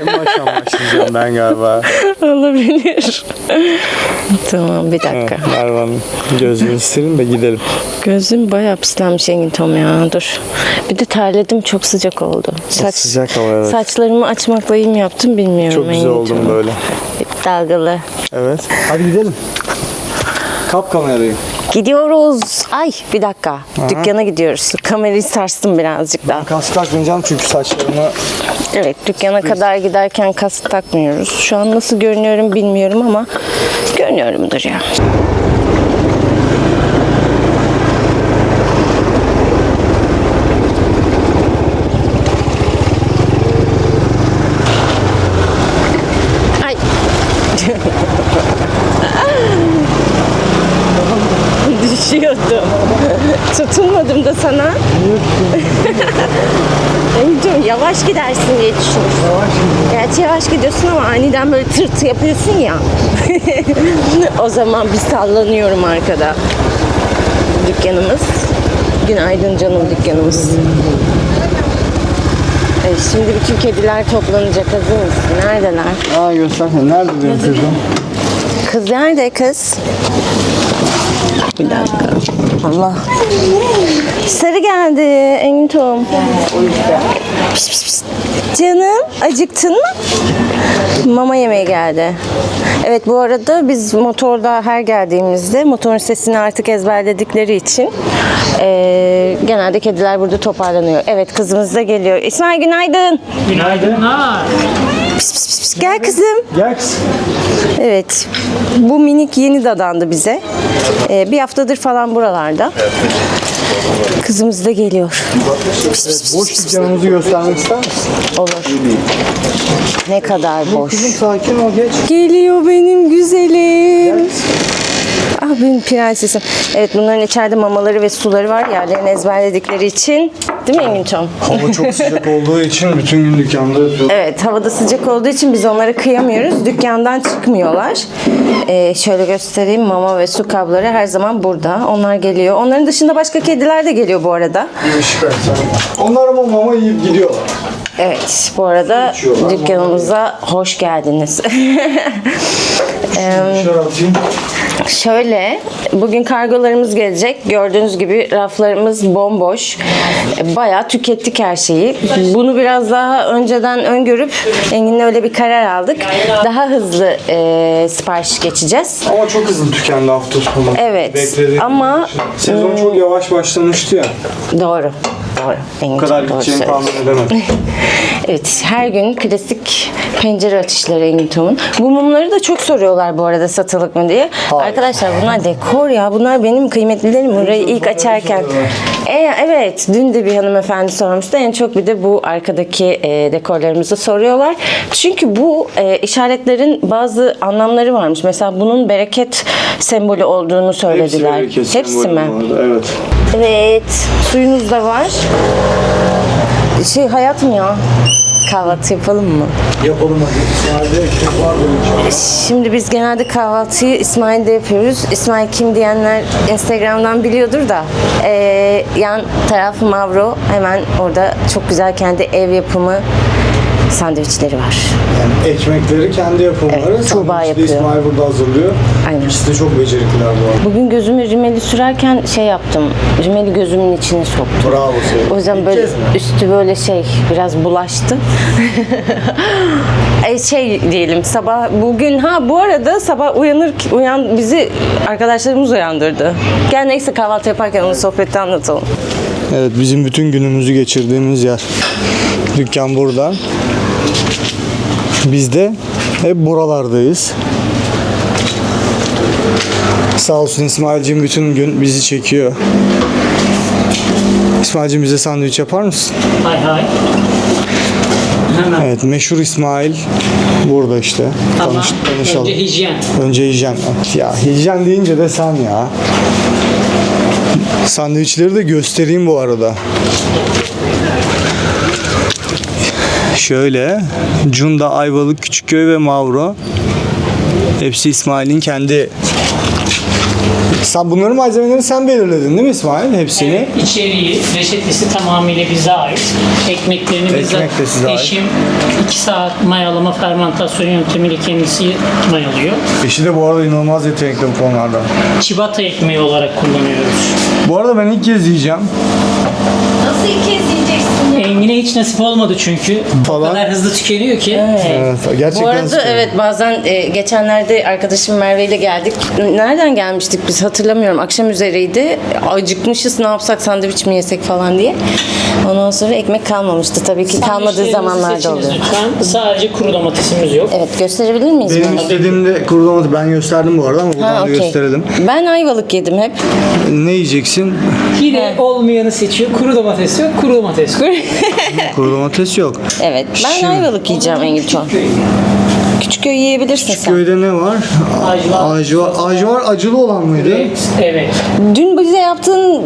Baştan başlayacağım ben galiba. Olabilir. tamam bir dakika. Evet, Merve'nin gözünü silin de gidelim. Gözüm bayağı pislenmiş Engin Tom ya. Dur. Bir de terledim çok sıcak oldu. Saç, Sıcak hava evet. Saçlarımı açmakla iyi mi yaptım bilmiyorum. Çok güzel Engin oldum Tom. böyle. Dalgalı. Evet. Hadi gidelim. Kap kamerayı. Gidiyoruz. Ay bir dakika. Dükkana gidiyoruz. Kamerayı sarstım birazcık daha. Kask takmayacağım çünkü saçlarımı Evet dükkana kadar giderken kask takmıyoruz. Şu an nasıl görünüyorum bilmiyorum ama görünüyorumdur ya. Ay. Düşüyordum. Tutunmadım da sana. Encim yavaş gidersin diye düşünmüştüm. Gerçi yavaş gidiyorsun ama aniden böyle tırt yapıyorsun ya. o zaman bir sallanıyorum arkada. Dükkanımız. Günaydın canım dükkanımız. Evet, şimdi bütün kediler toplanacak hazır mısın? Neredeler? Aa göstersene. Nerede benim kızım? Kız nerede kız? Bir dakika. Allah. Sarı geldi Engin Tom. Pişt, pişt, pişt. Canım acıktın mı? Mama yemeğe geldi. Evet bu arada biz motorda her geldiğimizde motorun sesini artık ezberledikleri için eee, genelde kediler burada toparlanıyor. Evet kızımız da geliyor. İsmail günaydın. Günaydınlar. Pişt, pişt, pişt, pişt. Gel kızım. Gel kız. Evet. Bu minik yeni dadandı bize. Ee, bir haftadır falan buralarda. Kızımız da geliyor. Boş dükkanımızı göstermek ister misin? Olur. Ne kadar boş. Kızım sakin ol geç. Geliyor benim güzelim. Ah benim prensesim. Evet bunların içeride mamaları ve suları var. Yerlerini ezberledikleri için. Değil mi Engin Tom? Hava çok sıcak olduğu için bütün gün dükkanda yapıyorum. Evet havada sıcak olduğu için biz onlara kıyamıyoruz. Dükkandan çıkmıyorlar. Ee, şöyle göstereyim mama ve su kabları her zaman burada. Onlar geliyor. Onların dışında başka kediler de geliyor bu arada. Onlar ama mama yiyip gidiyorlar. Evet bu arada içiyorlar. dükkanımıza hoş geldiniz. Dışarı atayım. Şöyle, bugün kargolarımız gelecek. Gördüğünüz gibi raflarımız bomboş. E, Bayağı tükettik her şeyi. Bunu biraz daha önceden öngörüp Engin'le öyle bir karar aldık. Daha hızlı e, sipariş geçeceğiz. Ama çok hızlı tükendi hafta sonu. Evet, Beklediğim ama- için. Sezon çok yavaş başlamıştı ya. Doğru. Doğru. Kadar gideceğini tahmin edemedim. Evet, her gün klasik pencere açışları Engin Tom'un. Bu mumları da çok soruyorlar bu arada satılık mı diye. Arkadaşlar bunlar dekor ya. Bunlar benim kıymetlilerim. Burayı ilk açarken. E, evet, dün de bir hanımefendi sormuştu. En çok bir de bu arkadaki e, dekorlarımızı soruyorlar. Çünkü bu e, işaretlerin bazı anlamları varmış. Mesela bunun bereket sembolü olduğunu söylediler. bereket Hepsi mi? arada, Evet. Evet, suyumuz da var. Şey hayatım ya, kahvaltı yapalım mı? Yapalım hadi. İsmail'de ekmek var benim için. Şimdi biz genelde kahvaltıyı İsmail'de yapıyoruz. İsmail kim diyenler Instagram'dan biliyordur da eee, yan taraf Mavro hemen orada çok güzel kendi ev yapımı sandviçleri var. Yani ekmekleri kendi yapımları. Evet, Tuğba yapıyor. İsmail burada hazırlıyor. Aynen. İkisi de çok becerikliler bu arada. Bugün gözümü rimeli sürerken şey yaptım. Rimeli gözümün içine soktum. Bravo senin. O yüzden İlk böyle üstü böyle şey biraz bulaştı. e şey diyelim sabah bugün ha bu arada sabah uyanır uyan bizi arkadaşlarımız uyandırdı. Gel neyse kahvaltı yaparken onu sohbette anlatalım. Evet bizim bütün günümüzü geçirdiğimiz yer. Dükkan burada. Biz de hep buralardayız. Sağ olsun İsmail'cim bütün gün bizi çekiyor. İsmail'cim bize sandviç yapar mısın? Hay hay. Hemen. Evet meşhur İsmail burada işte. Tamam. Tanış, tanışalım. Önce hijyen. Önce hijyen. Ya hijyen deyince de sen ya. Sandviçleri de göstereyim bu arada. Şöyle Cunda, Ayvalık, Küçükköy ve Mavro. Hepsi İsmail'in kendi Sen bunların malzemelerini sen belirledin değil mi İsmail? Hepsini. Evet, içeriği, reçetesi tamamıyla bize ait. Ekmeklerini bize Ekmek de size ait. eşim 2 saat mayalama fermentasyon yöntemiyle kendisi mayalıyor. Eşi de bu arada inanılmaz yetenekli bu konularda. Çibata ekmeği olarak kullanıyoruz. Bu arada ben ilk kez yiyeceğim. Nasıl ilk kez yiyeceksin? Engin'e hiç nasip olmadı çünkü. Falan. O kadar hızlı tükeniyor ki. Evet, gerçekten Bu arada süper. evet bazen e, geçenlerde arkadaşım Merve ile geldik. Nereden gelmiştik biz hatırlamıyorum. Akşam üzeriydi. Acıkmışız ne yapsak sandviç mi yesek falan diye. Ondan sonra ekmek kalmamıştı. Tabii ki kalmadığı zamanlarda oluyor. Lütfen. Sadece kuru domatesimiz yok. Evet gösterebilir miyiz Benim bunu? istediğimde kuru domates ben gösterdim bu arada ama buradan Ha, da okey. gösterelim. Ben ayvalık yedim hep. Ne yiyeceksin? Yine olmayanı seçiyor. Kuru domates yok, kuru domates yok. Kuru domates yok. Evet ben Şimdi- ayvalık yiyeceğim Engin. Küçükköy yiyebilirsin sen. Köyde ne var? Ajvar. Ajvar. Ajvar acılı olan mıydı? Evet, evet. Dün bize yaptığın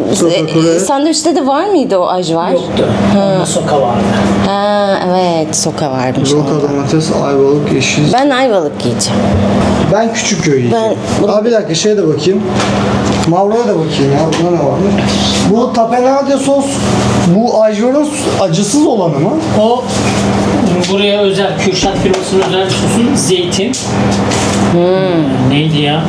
e, sandviçte de var mıydı o ajvar? Yoktu. Onda soka vardı. Ha evet soka varmış. Roka onda. domates, ayvalık, yeşil. Ben ayvalık yiyeceğim. Ben küçük köy yiyeceğim. Ben- Abi bir dakika şeye de bakayım. Mavro'ya da bakayım ya. Bunda ne varmış? Bu tapenade sos, bu ajvarın acısız olanı mı? O buraya özel, Kürşat firmasının özel sosun zeytin. Hmm. Neydi ya?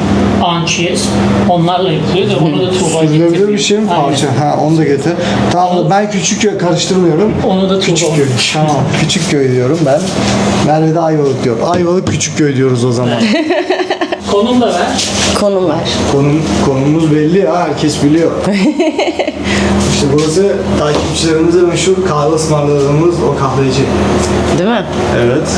Ançiyez. Onlarla yapılıyor da onu da Tuğba Sürülebilir getiriyor. bir şey mi Aynen. parça? Ha onu da getir. Tamam ben küçük köy karıştırmıyorum. Onu da Küçük Tuğba. köy. Tamam küçük köy diyorum ben. Merve de Ayvalık diyor. Ayvalık küçük köy diyoruz o zaman. Konum da ver. Konum var. Konum, konumumuz belli ya herkes biliyor. işte burası takipçilerimize meşhur kahve ısmarladığımız o kahveci. Değil mi? Evet.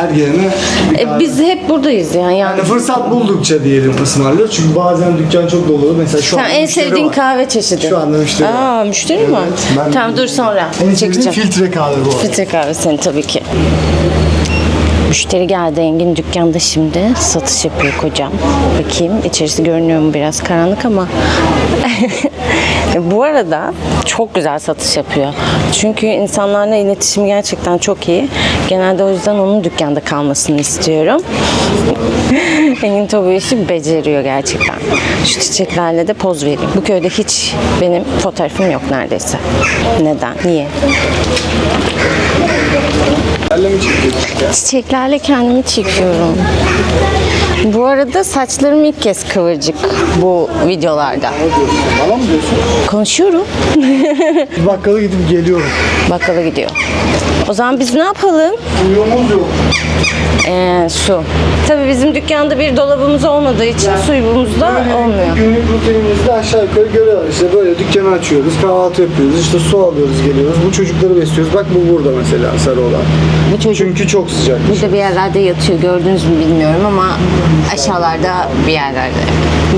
Her yerine bir E, biz hep buradayız yani. yani. Yani fırsat buldukça diyelim ısmarlıyoruz. Çünkü bazen dükkan çok dolu. Mesela şu Sen anda en sevdiğin var. kahve çeşidi. Şu anda müşteri var. Aa müşteri mi var? Evet, ben- Tamam dur sonra. En sevdiğim Çekeceğim. filtre kahve bu. arada. Filtre kahve senin tabii ki. Müşteri geldi Engin dükkanda şimdi. Satış yapıyor kocam. Bakayım içerisi görünüyor mu biraz karanlık ama. Bu arada çok güzel satış yapıyor. Çünkü insanlarla iletişimi gerçekten çok iyi. Genelde o yüzden onun dükkanda kalmasını istiyorum. Engin To bu işi beceriyor gerçekten. Şu çiçeklerle de poz vereyim. Bu köyde hiç benim fotoğrafım yok neredeyse. Neden? Niye? Çiçeklerle kendimi çekiyorum. Bu arada saçlarım ilk kez kıvırcık bu videolarda. Ne diyorsun? Bana mı diyorsun? Konuşuyorum. Bakkala gidip geliyorum. Bakkala gidiyor. O zaman biz ne yapalım? Suyumuz yok. Ee, su. Tabii bizim dükkanda bir dolabımız olmadığı için suyumuz da Böyle olmuyor. Günlük rutinimizde aşağı yukarı görüyorlar. İşte böyle dükkanı açıyoruz, kahvaltı yapıyoruz, işte su alıyoruz, geliyoruz. Bu çocukları besliyoruz. Bak bu burada mesela sarı olan. Bu çocuk Çünkü çok sıcak. burada bir yerlerde yatıyor. Gördünüz mü bilmiyorum ama aşağılarda bir yerlerde.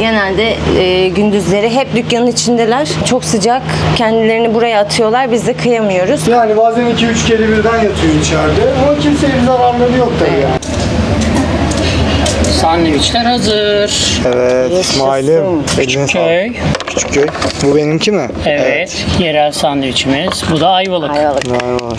Genelde e, gündüzleri hep dükkanın içindeler. Çok sıcak. Kendilerini buraya atıyorlar. Biz de kıyamıyoruz. Yani bazen 2-3 kere birden yatıyor içeride ama kimseye bir zararları yok tabii yani. Sandviçler hazır. Evet. İsmail'im. Eline sağlık. Köy. Küçük köy. Bu benimki mi? Evet. Yerel sandviçimiz. Bu da ayvalık. Ayvalık. Bravo.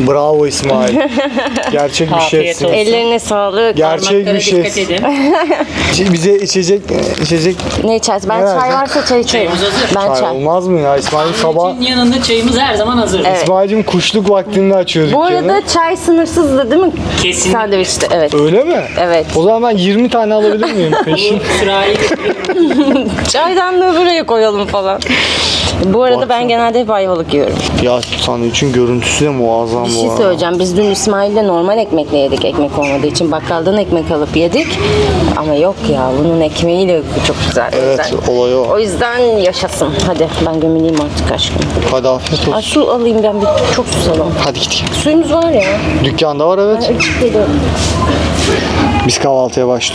Bravo İsmail. Gerçek bir Afiyet şefsin. olsun. Ellerine sağlık. Gerçek Parmaklara bir dikkat şef. edin. Bize içecek, içecek Ne içersin? Ben Ne çay versen? varsa çay içerim. Çayımız hazır. Ben çay çay. olmaz mı ya? İsmail sabah Sandviçin yanında çayımız her zaman hazır. Evet. İsmail'cim kuşluk vaktinde açıyor Bu dükkanı. arada çay sınırsızdı değil mi? Kesinlikle. Sandviçte evet. Öyle mi? Evet. O zaman ben 20 tane alabilir miyim peşin? Getiriyorum. Çaydanlığı buraya koyalım falan. Bu arada ben genelde hep ayvalık yiyorum. ya sandviçin görüntüsü de muazzam Bir bu şey arada. söyleyeceğim. Biz dün İsmail'le normal ekmekle yedik. Ekmek olmadığı için bakkaldan ekmek alıp yedik. Ama yok ya bunun ekmeğiyle çok güzel. Evet yüzden- olay o. O yüzden yaşasın. Hadi ben gömüleyim artık aşkım. Hadi afiyet Ay olsun. su alayım ben bir çok susadım. Hadi git. Suyumuz var ya. Dükkanda var evet. Biz kahvaltıya başlıyoruz.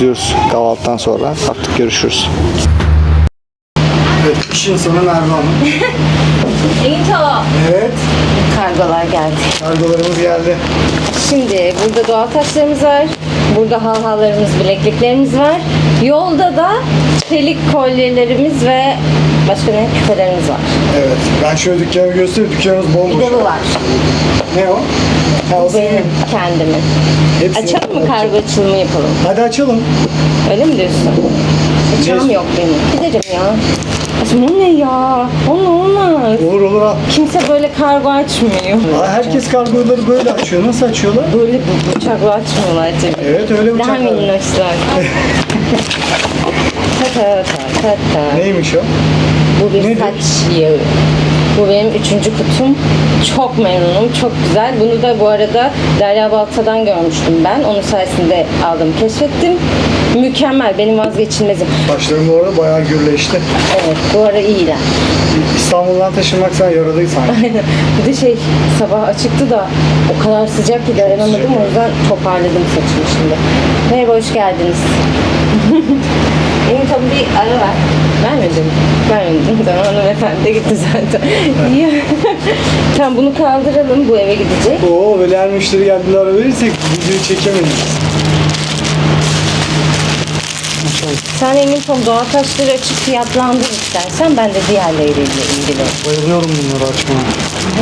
Kahvaltıdan sonra artık görüşürüz. Evet, iş insanı Merve Hanım. Evet, Kargolar geldi. kargolarımız geldi. Şimdi burada doğal taşlarımız var. Burada halhalarımız, bilekliklerimiz var. Yolda da çelik kolyelerimiz ve başka ne? Küpelerimiz var. Evet, ben şöyle dükkanı göstereyim. Dükkanımız Bir bomboş. de bu var. Ne o? Ha, o senin. Benim kendimin. Hepsini Açalım mı açalım. kargo açılımı yapalım? Hadi açalım. Öyle mi diyorsun? Bıçağım yok benim. Giderim ya. Aşkım o ne ya? O ne olmaz. Olur olur al. Kimse böyle kargo açmıyor. Aa, Herkes kargoları böyle açıyor. Nasıl açıyorlar? Böyle bu bıçakla açmıyorlar tabii. Evet öyle Daha bıçaklar. minnoşlar. ta ta ta ta ta. Neymiş o? Bu bir Nedir? saç yağı. Bu benim üçüncü kutum. Çok memnunum, çok güzel. Bunu da bu arada Derya Balta'dan görmüştüm ben. Onun sayesinde aldım, keşfettim. Mükemmel, benim vazgeçilmezim. Saçlarım bu arada bayağı gürleşti. Evet, bu ara iyiler. İstanbul'dan taşınmak sen yaradıyı sanki. bir de şey, sabah açıktı da o kadar sıcak ki dayanamadım. O yüzden toparladım saçımı şimdi. Merhaba, hoş geldiniz. Benim tabii bir ara ver. Vermedim. Vermedim. Tamam hanımefendi de gitti zaten. İyi. tamam bunu kaldıralım. Bu eve gidecek. Oo böyle her müşteri geldiğinde ara verirsek videoyu çekemeyiz. Sen emin ol doğal taşları açıp fiyatlandır istersen ben de diğerleriyle ilgili. Bayılıyorum bunları açmaya.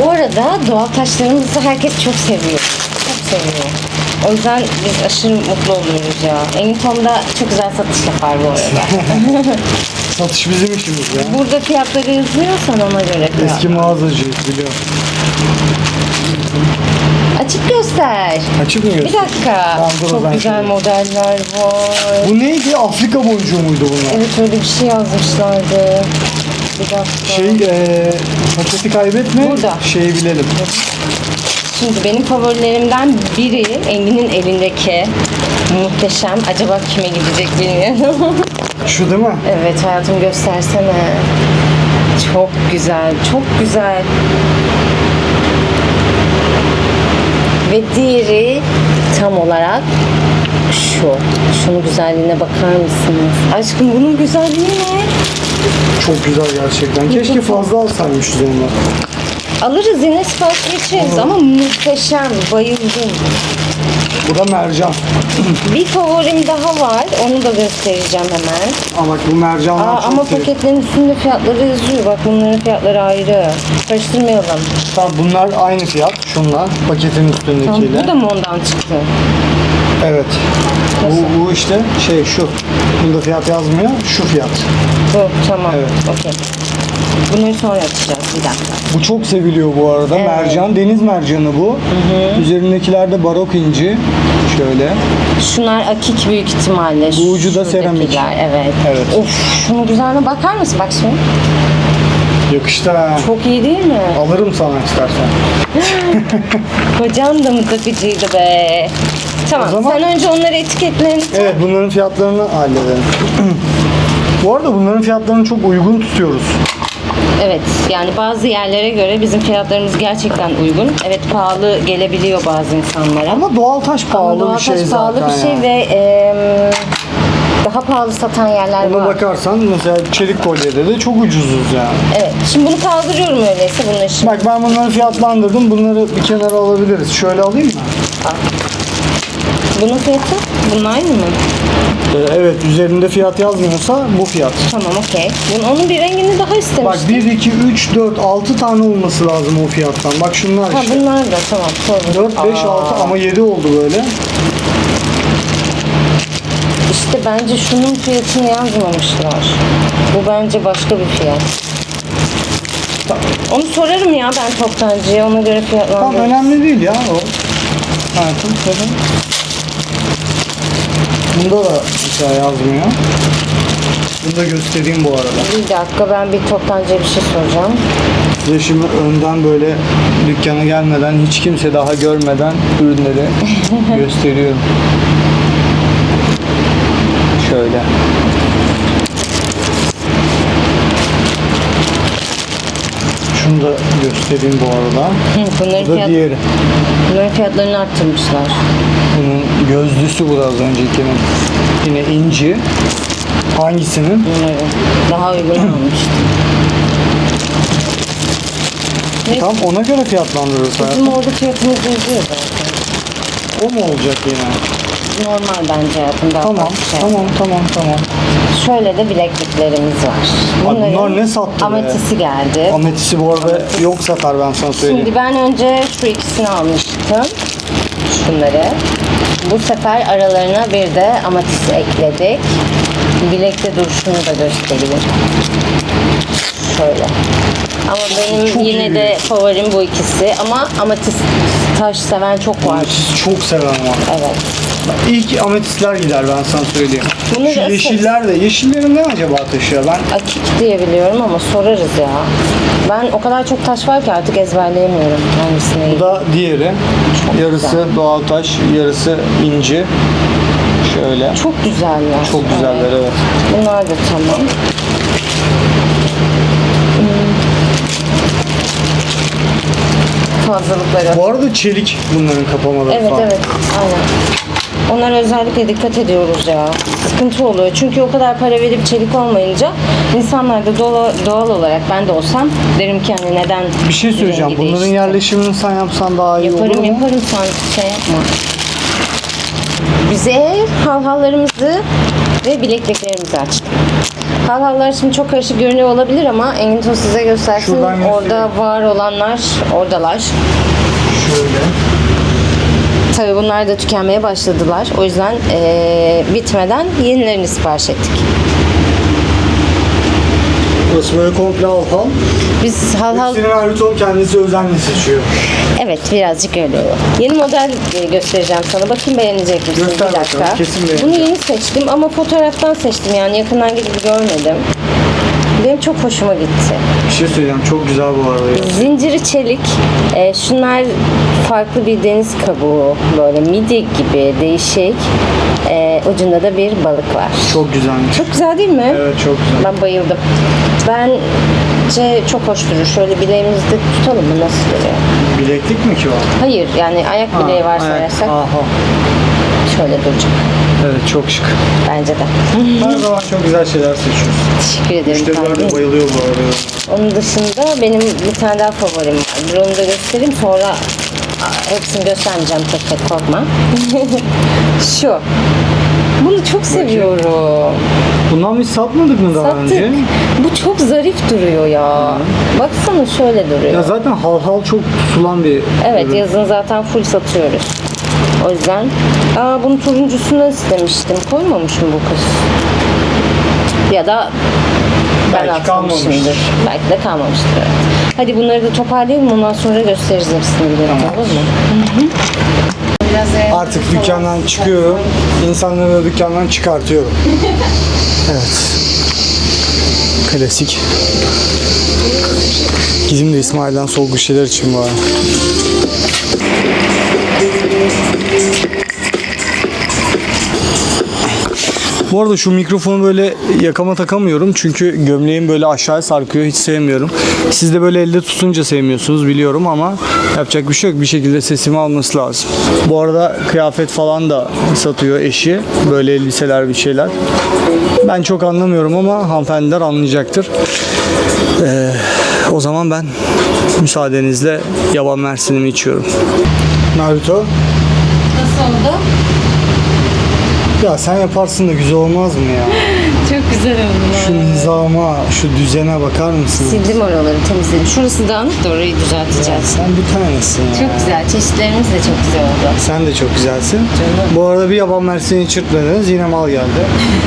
Bu arada doğal taşlarımızı herkes çok seviyor. Çok seviyor. O yüzden biz aşırı mutlu oluyoruz ya. Engin Tom'da çok güzel satış yapar bu arada. Satış bizim işimiz ya. Burada fiyatları yazıyorsan ona göre fiyat. Eski mağazacıyız biliyorum. Açık göster. Açık mı Bir göster? dakika. Tamam, dur o çok güzel şimdi. modeller var. Bu neydi? Afrika boncuğu muydu bunlar? Evet öyle bir şey yazmışlardı. Bir dakika. Şey eee paketi kaybetme. Burada. Şeyi bilelim. Şimdi benim favorilerimden biri Engin'in elindeki muhteşem. Acaba kime gidecek bilmiyorum. Şu değil mi? evet hayatım göstersene. Çok güzel, çok güzel. Ve diğeri tam olarak şu. Şunun güzelliğine bakar mısınız? Aşkım bunun güzelliği ne? Çok güzel gerçekten. Keşke fazla alsaymışız onları. Alırız yine sipariş geçeriz ama muhteşem. Bayıldım. Bu da mercan. Bir favorim daha var. Onu da göstereceğim hemen. Aa bak bu mercanlar Aa, çok ama iyi. paketlerin üstünde fiyatları yazıyor. Bak bunların fiyatları ayrı. Karıştırmayalım. Tamam bunlar aynı fiyat. Şunlar paketin Tamam, üstündekiyle. bu da mı ondan çıktı? Evet. Bu, bu işte şey şu. Bunda fiyat yazmıyor. Şu fiyat. Bu tamam. Evet. Okey. Bunları sonra açacağız. Bir dakika. Bu çok seviliyor bu arada. Evet. Mercan, deniz mercanı bu. Üzerindekiler de barok inci. Şöyle. Şunlar akik büyük ihtimalle. Bu ucu da seramik. Evet. Evet. Of şunu güzelliğine bakar mısın? Bak şimdi. Yakıştı ha. Çok iyi değil mi? Alırım sana istersen. Kocan da mı takıcıydı be? Tamam. O zaman- Sen önce onları etiketlerini Evet bunların fiyatlarını halledelim. bu arada bunların fiyatlarını çok uygun tutuyoruz. Evet yani bazı yerlere göre bizim fiyatlarımız gerçekten uygun. Evet pahalı gelebiliyor bazı insanlara. Ama doğal taş pahalı Ama doğal bir şey taş zaten pahalı bir şey yani. ve em, daha pahalı satan yerler Ona var. bakarsan mesela çelik kolyede de çok ucuzuz yani. Evet. Şimdi bunu kaldırıyorum öyleyse bunun için. Bak ben bunları fiyatlandırdım. Bunları bir kenara alabiliriz. Şöyle alayım mı? Bunun fiyatı? Bunun aynı mı? Ee, evet üzerinde fiyat yazmıyorsa bu fiyat. Tamam okey. Bunun, onun bir rengini daha Bak istemiştim. 1, 2, 3, 4, 6 tane olması lazım o fiyattan. Bak şunlar Ha işte. bunlar da tamam. Sorun. 4, 5, Aa, 6 ama 7 oldu böyle. İşte bence şunun fiyatını yazmamışlar. Bu bence başka bir fiyat. Onu sorarım ya ben toptancıya ona göre Tamam fiyatlandırırım. önemli değil ya o. Hayatım sorun. Bunda da mesela yazmıyor. Bunu da göstereyim bu arada. Bir dakika ben bir toptancıya bir şey soracağım. Size şimdi önden böyle dükkana gelmeden hiç kimse daha görmeden ürünleri gösteriyorum. Şöyle. Şunu da göstereyim bu arada. Bunların, Bu da fiyat, diğeri. bunların fiyatlarını arttırmışlar. Bunun gözlüsü bu da az öncekinin. Yine inci. Hangisinin? Bunları daha uygun almıştım. Neyse, Tam ona göre fiyatlandırırız bizim hayatım. orada fiyatımız yazıyor zaten. O mu olacak yine? Normal bence hayatım daha Tamam, şey. tamam, tamam, tamam. Şöyle de bilekliklerimiz var. Ay bunlar ne sattı? Ametisi geldi. Ametisi bu arada yok satar ben sana söyleyeyim. Şimdi ben önce şu ikisini almıştım. Şunları. Bu sefer aralarına bir de amatisi ekledik. bilekte duruşunu da göstereyim. Şöyle. Ama benim Çok yine iyi. de favorim bu ikisi. Ama amatist taş seven çok var. Ametist çok seven var. Evet. İlk ametistler gider ben sana söyleyeyim. Bunu Şu yeşiller de. Yeşillerin ne acaba taşıyor? Ben Akik diye biliyorum ama sorarız ya. Ben o kadar çok taş var ki artık ezberleyemiyorum hangisine. Bu da diğeri. yarısı doğal taş, yarısı inci. Şöyle. Çok güzeller. Çok güzeller evet. Bunlar da tamam. Fazlalıkları. Bu arada çelik bunların kapamaları Evet falan. evet aynen. Onlara özellikle dikkat ediyoruz ya. Sıkıntı oluyor. Çünkü o kadar para verip çelik olmayınca insanlar da doğal, doğal olarak ben de olsam derim ki hani neden Bir şey söyleyeceğim. rengi Bunların değişti? yerleşimini sen yapsan daha iyi olur Yaparım mu? yaparım sen şey yapma. Bize halhallarımızı ve bilekliklerimizi açtık. Halhallar şimdi çok karışık görünüyor olabilir ama Engin size göstersin. Şuradan göstereyim. Orada var olanlar oradalar. Şöyle. Tabii bunlar da tükenmeye başladılar. O yüzden eee, bitmeden yenilerini sipariş ettik. Böyle komple halhal. Biz halhal Hepsini Naruto kendisi özenle seçiyor. evet birazcık öyle oluyor. Yeni model göstereceğim sana. Bakayım beğenecek misin? Göster bir dakika. bakalım, kesin Bunu beğeneceğim. yeni seçtim ama fotoğraftan seçtim yani yakından gidip görmedim. Benim çok hoşuma gitti. Bir şey söyleyeceğim. Çok güzel bu arada ya. Zinciri çelik. E, şunlar farklı bir deniz kabuğu. Böyle midye gibi değişik. E, ucunda da bir balık var. Çok güzelmiş. Çok güzel değil mi? Evet çok güzel. Ben bayıldım. Bence çok hoş durur. Şöyle bileğimizde tutalım mı? Nasıl duruyor? Bileklik mi ki o? Hayır yani ayak bileği Ha, varsa ayak. ayarsak Aha. şöyle duracak. Evet çok şık. Bence de. Her zaman çok güzel şeyler seçiyoruz. Teşekkür ederim. Müşteriler de Tanrım. bayılıyor bu arada. Onun dışında benim bir tane daha favorim var. Bir onu da göstereyim sonra Aa, hepsini göstermeyeceğim tek tek korkma. Şu. Bunu çok seviyorum. Bundan biz satmadık mı daha Sattık. önce? Bu çok zarif duruyor ya. Baksana şöyle duruyor. Ya zaten hal hal çok tutulan bir Evet ürün. yazın zaten full satıyoruz. O yüzden. Aa bunun turuncusunu istemiştim. Koymamışım bu kız. Ya da Belki atmamışımdır. kalmamış. Belki de kalmamıştır. Evet. Hadi bunları da toparlayalım ondan sonra gösteririz hepsini birlikte olur mu? Eğer- Artık dükkandan çıkıyorum. İnsanları da dükkandan çıkartıyorum. evet. Klasik. Gideyim de İsmail'den bir şeyler için bari. Bu arada şu mikrofonu böyle yakama takamıyorum çünkü gömleğim böyle aşağıya sarkıyor hiç sevmiyorum. Siz de böyle elde tutunca sevmiyorsunuz biliyorum ama yapacak bir şey yok bir şekilde sesimi alması lazım. Bu arada kıyafet falan da satıyor eşi böyle elbiseler bir şeyler. Ben çok anlamıyorum ama hanımefendiler anlayacaktır. Ee, o zaman ben müsaadenizle yaban mersinimi içiyorum. Naruto Nasıl oldu? Ya sen yaparsın da güzel olmaz mı ya? Çok güzel oldu. Şu nizama, şu düzene bakar mısın? Sildim oraları temizledim. Şurası dağınık da orayı düzelteceğiz. Sen bir tanesin ya. Çok güzel. Çeşitlerimiz de çok güzel oldu. Sen de çok güzelsin. Bu arada bir yaban mersini çırpmadınız. Yine mal geldi.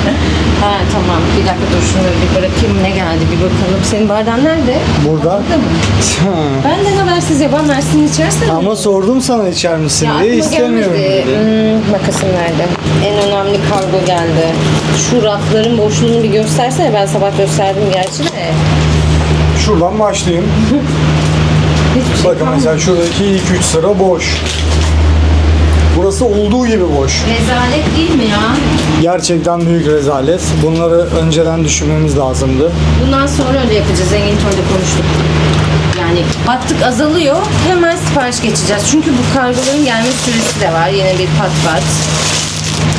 Ha tamam. Bir dakika dur şunları bir bırakayım. Ne geldi bir bakalım. Senin bardağın nerede? Burada. Burada mı? Benden habersiz yaban mersin içersen. Ama sordum sana içer misin Ya diye aklıma istemiyorum gelmedi. dedi. Hmm, makasım nerede? En önemli kargo geldi. Şu rafların boşluğunu bir göstersene. Ben sabah gösterdim gerçi de. Şuradan başlayayım. Hiçbir şey Bakın kalmadı. mesela şuradaki ilk 3 sıra boş. Burası olduğu gibi boş. Rezalet değil mi ya? Gerçekten büyük rezalet. Bunları önceden düşünmemiz lazımdı. Bundan sonra öyle yapacağız. Engin Toy'la konuştuk. Yani battık azalıyor. Hemen sipariş geçeceğiz. Çünkü bu kargoların gelme süresi de var. Yine bir pat pat.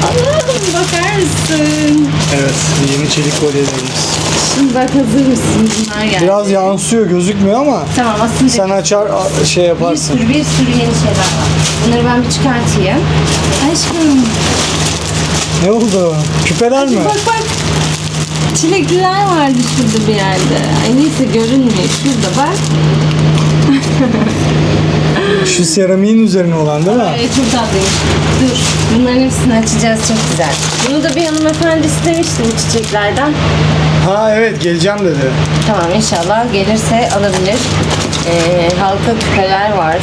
Allah'ım bakar mısın? Evet, yeni çelik kolyelerimiz. Şimdi bak hazır mısın? Bunlar geldi. Biraz yansıyor, gözükmüyor ama Tamam aslında sen açar a- şey bir yaparsın. sürü bir sürü yeni şeyler var. Bunları ben bir çıkartayım. Aşkım Ne oldu? Küpeler mi? bak bak. Çilekliler vardı şurada bir yerde. Ay neyse görünmüyor. Şurada bak. Şu seramiğin üzerine olan değil mi? Evet çok tatlıymış. Dur. Bunların hepsini açacağız çok güzel. Bunu da bir hanımefendi istemişti bu çiçeklerden. Ha evet geleceğim dedi. Tamam inşallah gelirse alabilir. Ee, halka küpeler var.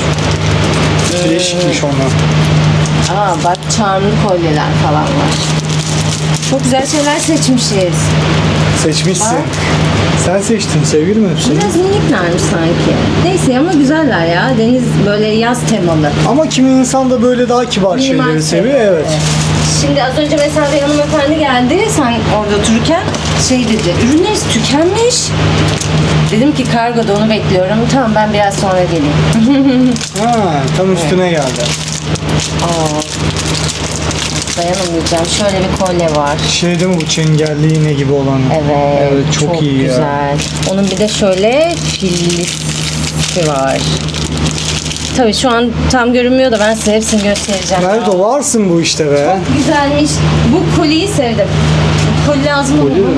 Değişikmiş onlar. Aa bak charmlı kolyeler falan var. Çok güzel şeyler seçmişiz. Seçmişsin. Sen seçtin sevgilim hepsini. Biraz miniklermiş sanki. Neyse ama güzeller ya. Deniz böyle yaz temalı. Ama kimi insan da böyle daha kibar Minimal şeyleri seviyor şeyler. evet. Şimdi az önce mesela bir hanımefendi geldi. Sen orada otururken şey dedi. Ürünleriniz tükenmiş. Dedim ki kargoda onu bekliyorum. Tamam ben biraz sonra geleyim. Ha tam üstüne geldi. Aa, dayanamayacağım. Şöyle bir kolye var. Şey değil mi bu çengelli iğne gibi olan? Evet, Evet çok, iyi ya. güzel. Onun bir de şöyle fillisi var. Tabii şu an tam görünmüyor da ben size hepsini göstereceğim. Nerede varsın bu işte be. Güzelmiş. Bu kolyeyi sevdim. Koli lazım olur mu?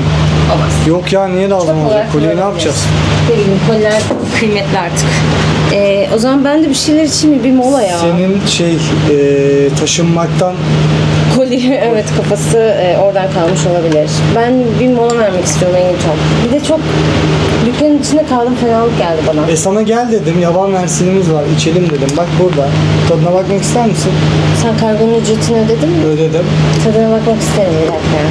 Olmaz. Yok ya niye lazım Çok olacak? Kolyeyi ne yapacağız? Bileyim koliler kıymetli artık. Ee, o zaman ben de bir şeyler mi? Bir mola ya. Senin şey e, taşınmaktan Koli evet kafası e, oradan kalmış olabilir. Ben bir mola vermek istiyorum Engin Tom. Bir de çok dükkanın içinde kaldım fenalık geldi bana. e sana gel dedim yaban versiyonumuz var içelim dedim. Bak burada. Tadına bakmak ister misin? Sen kargonun ücretini ödedin mi? Ödedim. Tadına bakmak isterim bir dakika. ya.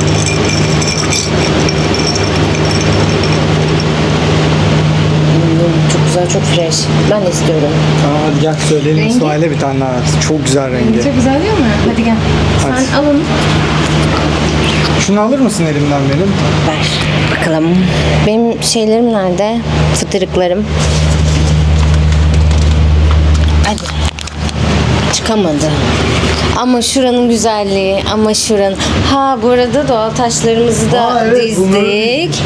Hmm, Çok güzel, çok fresh. Ben de istiyorum. Tamam hadi gel söyleyelim Rengi? İsmail'e bir tane daha versin. Çok güzel rengi. Çok güzel değil mi? Hadi gel. Hadi. Sen alın. Şunu alır mısın elimden benim? Ver. Bakalım. Benim şeylerim nerede? Fıtırıklarım. Çıkamadı. Ama şuranın güzelliği, ama şuranın... Ha bu arada doğal taşlarımızı da Aa, evet, dizdik.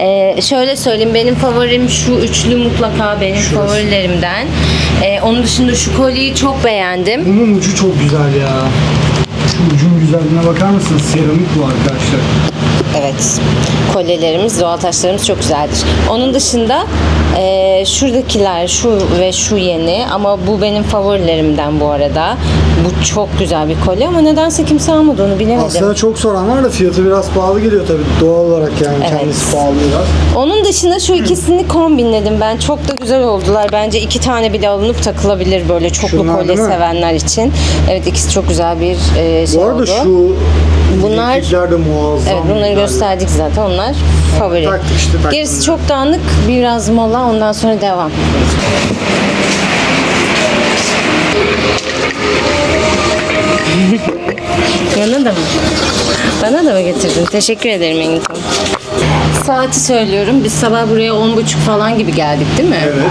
Ee, şöyle söyleyeyim, benim favorim şu üçlü mutlaka benim Şurası. favorilerimden. Ee, onun dışında şu kolyeyi çok beğendim. Bunun ucu çok güzel ya. Güzelliğine bakar mısın? Seramik bu arkadaşlar. Evet. Kolyelerimiz, doğal taşlarımız çok güzeldir. Onun dışında eee, şuradakiler şu ve şu yeni ama bu benim favorilerimden bu arada. Bu çok güzel bir kolye ama nedense kimse almadı onu bilemedim. Aslında çok soran var da fiyatı biraz pahalı geliyor tabii doğal olarak yani Evet. kendisi pahalı biraz. Onun dışında şu ikisini kombinledim ben. Çok da güzel oldular. Bence iki tane bile alınıp takılabilir böyle çoklu Şunlar kolye sevenler için. Evet ikisi çok güzel bir eee, şey Bu arada oldu. şu Bunlar- de muazzam. Evet bunları güzel. gösterdik zaten onlar favori. taktık işte, taktık. Gerisi çok dağınık biraz mola ondan sonra devam. Bana da mı? Bana da mı getirdin? Teşekkür ederim Engin Hanım. Saati söylüyorum. Biz sabah buraya 10.30 falan gibi geldik değil mi? Evet.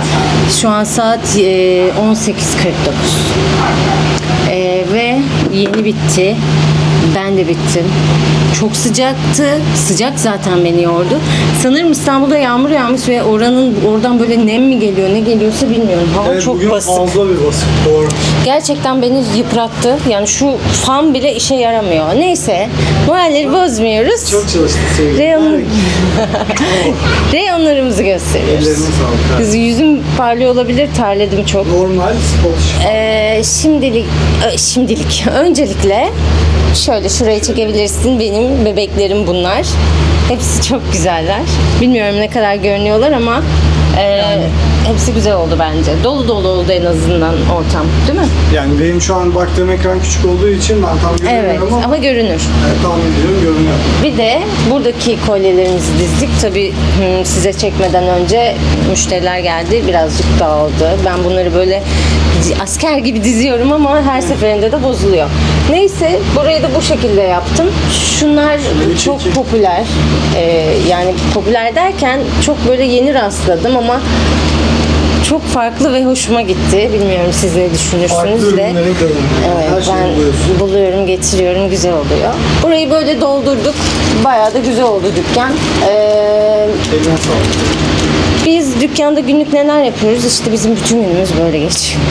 Şu an saat e, 18.49. E, ve yeni bitti. Ben de bittim. Çok sıcaktı. Sıcak zaten beni yordu. Sanırım İstanbul'da yağmur yağmış ve oranın oradan böyle nem mi geliyor ne geliyorsa bilmiyorum. Hava Evet, çok bugün basık. fazla bir basık. Doğru. Gerçekten beni yıprattı. Yani şu fan bile işe yaramıyor. Neyse. Moralleri bozmuyoruz. Çok çalıştık sevgili. Reyon- Reyonlarımızı gösteriyoruz. Ellerine sağlık. Kız yüzüm parlıyor olabilir. Terledim çok. Normal spot. Ee, şimdilik, ö, şimdilik, öncelikle şöyle şurayı çekebilirsin. Benim bebeklerim bunlar. Hepsi çok güzeller. Bilmiyorum ne kadar görünüyorlar ama e, hepsi güzel oldu bence. Dolu dolu oldu en azından ortam, değil mi? Yani benim şu an baktığım ekran küçük olduğu için ben tam Evet, göremiyorum ama, ama görünür. evet, tahmin ediyorum görünüyor. Bir de buradaki kolyelerimizi dizdik. Tabii hmm, size çekmeden önce müşteriler geldi. Birazcık dağıldı. Ben bunları böyle asker gibi diziyorum ama her seferinde de bozuluyor. Neyse burayı da bu şekilde yaptım. Şunlar çok popüler. Ee, yani popüler derken çok böyle yeni rastladım ama çok farklı ve hoşuma gitti. Bilmiyorum siz ne düşünürsünüz de. Evet, ben buluyorsun. buluyorum, getiriyorum, güzel oluyor. Burayı böyle doldurduk. Bayağı da güzel oldu dükkan. Ee. Biz dükkanda günlük neler yapıyoruz? İşte bizim bütün günümüz böyle geçiyor.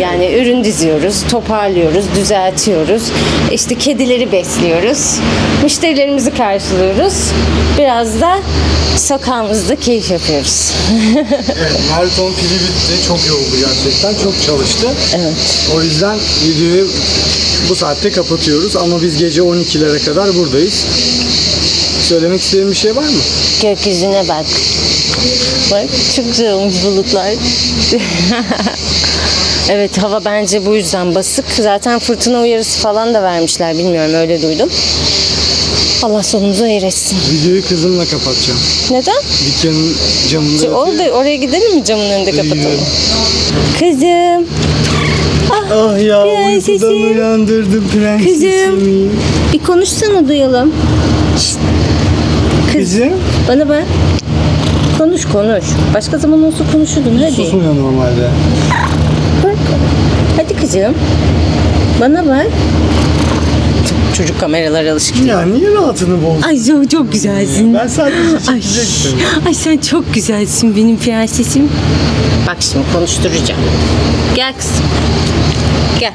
Yani ürün diziyoruz, toparlıyoruz, düzeltiyoruz. İşte kedileri besliyoruz. Müşterilerimizi karşılıyoruz. Biraz da sokağımızda keyif yapıyoruz. Evet, maraton pili bitti. Çok yoruldu gerçekten. Çok çalıştı. evet. O yüzden videoyu bu saatte kapatıyoruz ama biz gece 12'lere kadar buradayız. Söylemek istediğin bir şey var mı? Gökyüzüne bak. Bak çok güzel olmuş bulutlar. evet hava bence bu yüzden basık. Zaten fırtına uyarısı falan da vermişler. Bilmiyorum öyle duydum. Allah sonumuzu hayır etsin. Videoyu kızımla kapatacağım. Neden? Dükkanın camında Orada oraya gidelim mi camın önünde kapatalım? Kızım. Ah ya Prensesim. uykudan uyandırdım prensesimi. Kızım. Bir konuşsana duyalım. Şşt. Kız. Kızım. Bana bak. Konuş konuş. Başka zaman olsa konuşurdun hadi. Susmuyor normalde. Bak. Hadi kızım. Bana bak. Çocuk kameralara alışık. Ya niye rahatını bozdun? Ay çok, çok güzelsin. Ben sadece Ay, çekecektim. ay sen çok güzelsin benim prensesim. Bak şimdi konuşturacağım. Gel kızım. Gel.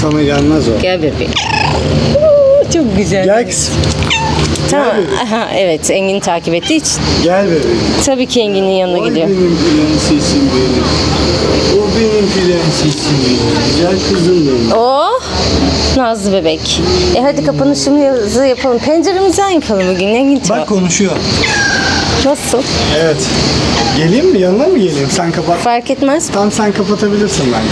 Sana gelmez o. Gel bebeğim. Çok güzel. Gel kızım. Tamam. Aha, evet Engin takip ettiği için. Gel bebeğim. Tabii ki Engin'in yanına Ay gidiyor. benim prensesim benim. O benim prensesim benim. Güzel kızım benim. Oh Nazlı bebek. E hadi kapanışımızı yapalım. Penceremizden yapalım bugün. Engin Bak. konuşuyor. Nasıl? Evet. Geleyim mi? Yanına mı geleyim? Sen kapat. Fark etmez. Tam sen kapatabilirsin bence.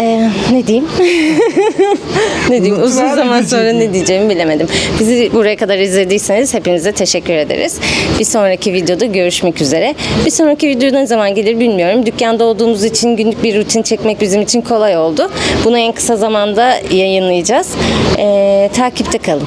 Ee, ne diyeyim? ne diyeyim? Uzun zaman sonra ne diyeceğimi bilemedim. Bizi buraya kadar izlediyseniz hepinize teşekkür ederiz. Bir sonraki videoda görüşmek üzere. Bir sonraki video ne zaman gelir bilmiyorum. Dükkanda olduğumuz için günlük bir rutin çekmek bizim için kolay oldu. Bunu en kısa zamanda yayınlayacağız. Ee, takipte kalın.